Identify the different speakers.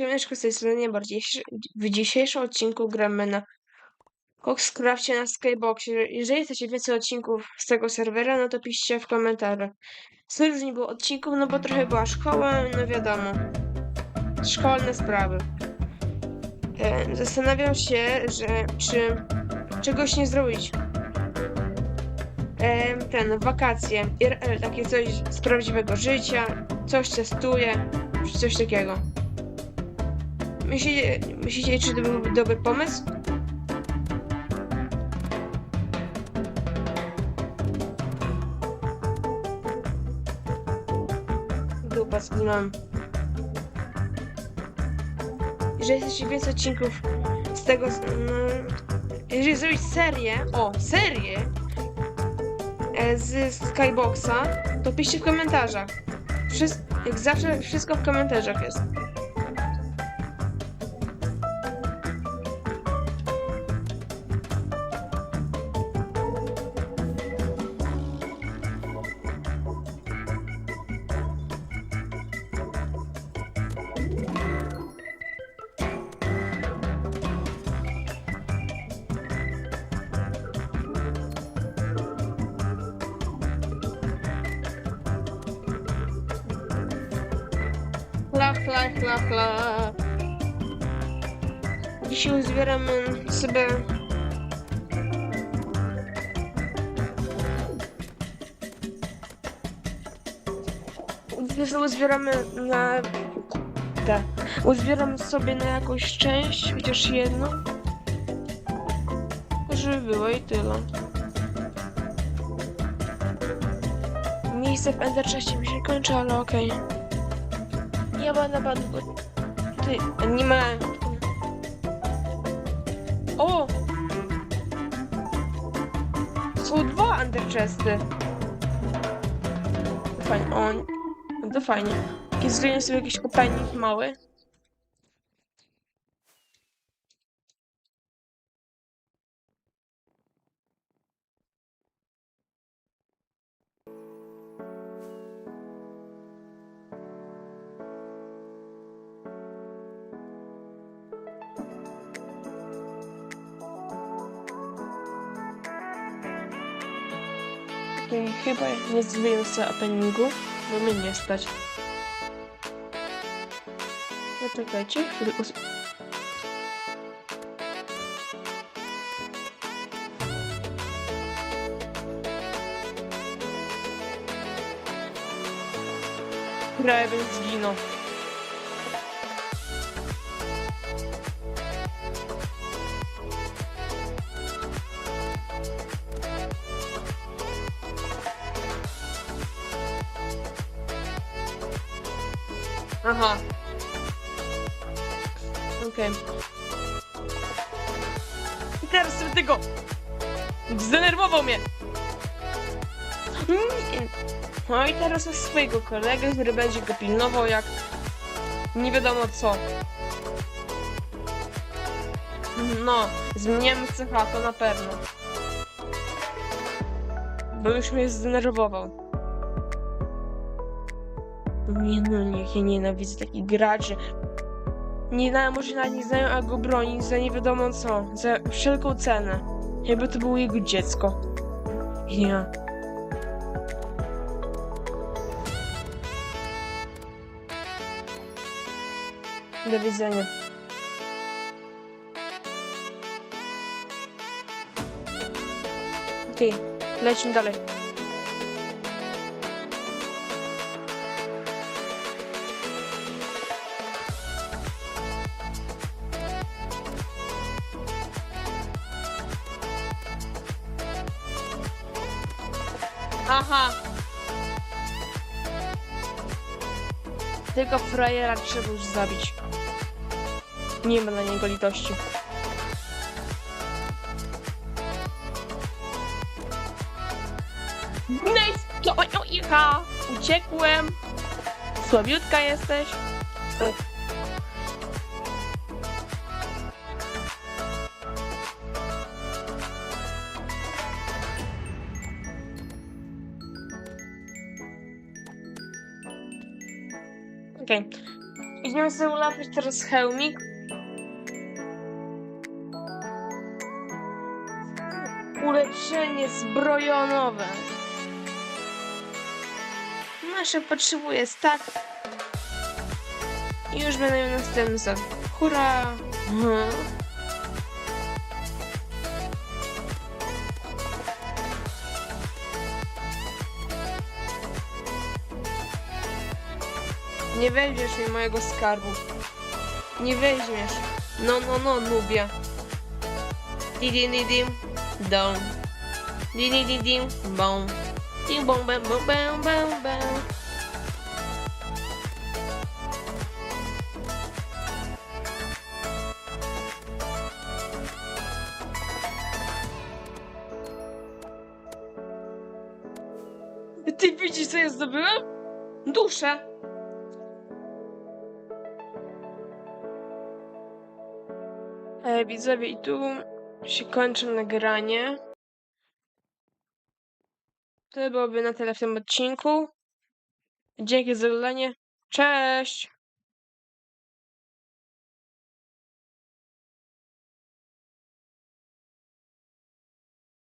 Speaker 1: Ciemniaszko z tej strony bardziej. W dzisiejszym odcinku gramy na Coxcrafcie na Skyboxie. Jeżeli chcecie więcej odcinków z tego serwera, no to piszcie w komentarzach. Że nie było odcinków, no bo trochę była szkoła, no wiadomo. Szkolne sprawy. E, zastanawiam się, że czy czegoś nie zrobić. E, ten, wakacje, IRL, takie coś z prawdziwego życia, coś testuję, czy coś takiego. Myślicie, myślicie, czy to byłby dobry pomysł? Dupa zginąłem. Jeżeli chcecie więcej odcinków z tego... No, jeżeli zrobić serię... O, serię! e, Z Skyboxa, to piszcie w komentarzach. Wszystko, jak zawsze, wszystko w komentarzach jest. Chla, chla, chla. Dzisiaj zbieramy sobie... Dzisiaj uzbieramy na... Tak. Uzbieram sobie na jakąś część, chociaż jedną. Żeby było i tyle. Miejsce w Ender 6 mi się kończy, ale okej. Ja pan. Ty, nie ma. O! Są dwa underchesty. Fajnie. O, no fajnie. Zrobię sobie jakiś kopalnik mały. I chyba nie zrobiłem sobie bo mnie nie stać. Zaczekajcie, chwilę us... Prawie bym zginął. Aha. Okej. I teraz sobie tego! Zdenerwował mnie! Nie. No i teraz jest swojego kolegę, który będzie go pilnował jak... Nie wiadomo co. No, zmieniamy cecha, to na pewno. Bo już mnie zdenerwował. Nie no, niech ja nienawidzę takich graczy. Nie znają, może nawet nie znają, a go broni za nie wiadomo co. Za wszelką cenę. Jakby to było jego dziecko. Ja. Do widzenia. Okej, lecimy dalej. Aha. Tego frajera trzeba już zabić. Nie ma na niego litości. Nice! To o, o, icha! Uciekłem! Słabiutka jesteś. Okej. Weźmiemy sobie ulepszyć teraz hełmik. Ulepszenie zbrojonowe. Nasze potrzebuje stack. I już będę miał następny. Hurra! Mhm. Nie weźmiesz mi mojego skarbu. Nie weźmiesz. No, no, no, nubia. Didim, dom. Didim, bom. Dim, bom, bam, bom, bam, bam, bam. Ty widzisz, co ja zdobyłem? Duszę. E, widzowie, i tu się kończy nagranie. To byłoby na tyle w tym odcinku. Dzięki za oglądanie. Cześć!